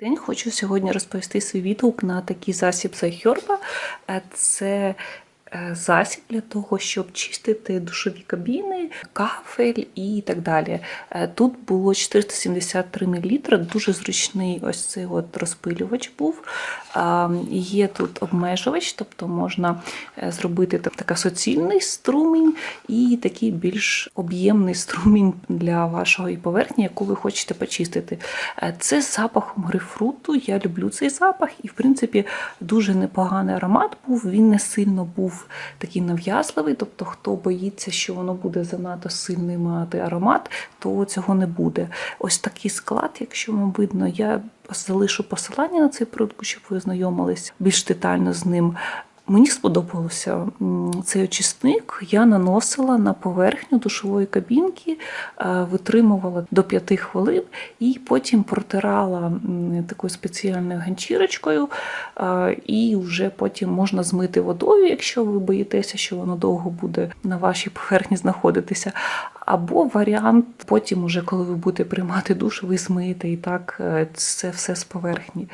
день. Хочу сьогодні розповісти свій відгук на такий засіб Зайхерба. Це е, засіб для того, щоб чистити душові кабіни, кафель і так далі. Е, Тут було 473 мл, дуже зручний ось цей от розпилювач був. Є тут обмежувач, тобто можна е, зробити так- така суцільний струмінь і такий більш об'ємний струмінь для вашої поверхні, яку ви хочете почистити. Е, Це з запахом грейпфруту. Я люблю цей запах, і в принципі дуже непоганий аромат був. Він не сильно був такий нав'язливий. Тобто, хто боїться, що воно буде занадто сильний мати аромат, то цього не буде. Ось такий склад, якщо вам видно, я залишу посилання на цей продукт, щоб ви ознайомились більш детально з ним. Мені сподобався цей очисник. Я наносила на поверхню душової кабінки, е, витримувала до 5 хвилин і потім протирала такою спеціальною ганчірочкою, е, і вже потім можна змити водою, якщо ви боїтеся, що воно довго буде на вашій поверхні знаходитися. Або варіант, потім, уже коли ви будете приймати душ, ви змиєте і так е, це все з поверхні.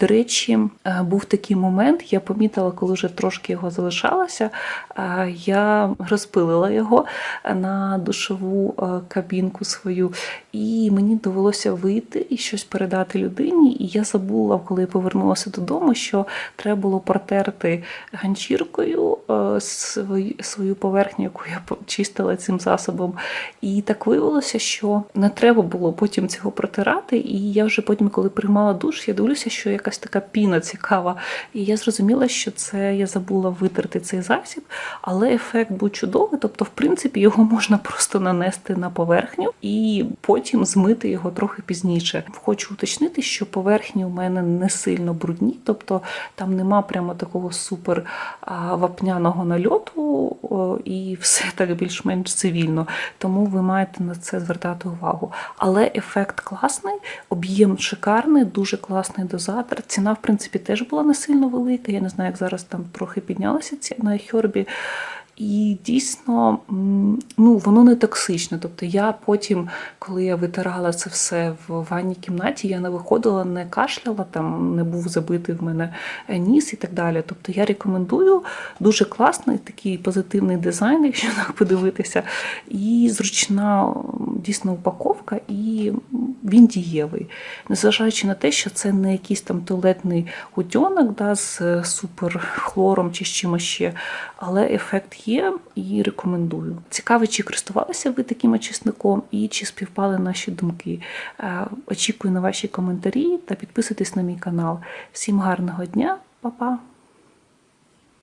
До речі, був такий момент, я помітила, коли вже трошки його залишалося, е, я розпилила його на душову е, кабінку свою, і мені довелося вийти і щось передати людині. І я забула, коли я повернулася додому, що треба було протерти ганчіркою е, свою, поверхню, яку я чистила цим засобом. І так виявилося, що не треба було потім цього протирати. І я вже потім, коли приймала душ, я дивлюся, що якась така піна цікава. І я зрозуміла, що це я забула витерти цей засіб, але ефект був чудовий. Тобто, в принципі, його можна просто нанести на поверхню і потім змити його трохи пізніше. Хочу уточнити, що поверхні у мене не сильно брудні, тобто там нема прямо такого супер вапняного нальоту, і все так більш-менш цивільно. Тому ви маєте на це звертати увагу. Але ефект класний, об'єм шикарний, дуже класний дозатор. Ціна, в принципі, теж була не сильно велика. Я не знаю, як зараз там трохи піднялася ці на Хьорбі. І дійсно, ну воно не токсичне. Тобто я потім, коли я витирала це все в ванній кімнаті, я не виходила, не кашляла, там не був забитий в мене е, ніс і так далі. Тобто я рекомендую дуже класний такий позитивний дизайн, якщо так подивитися, і зручна дійсно упаковка, і він дієвий. Незважаючи на те, що це не якийсь там туалетний утьонок да, з е, суперхлором чи з чимось ще, але ефект є і рекомендую. Цікаво, чи користувалися ви таким очисником і чи співпали наші думки. Е, Очікую на ваші коментарі та підписуйтесь на мій канал. Всім гарного дня, па-па!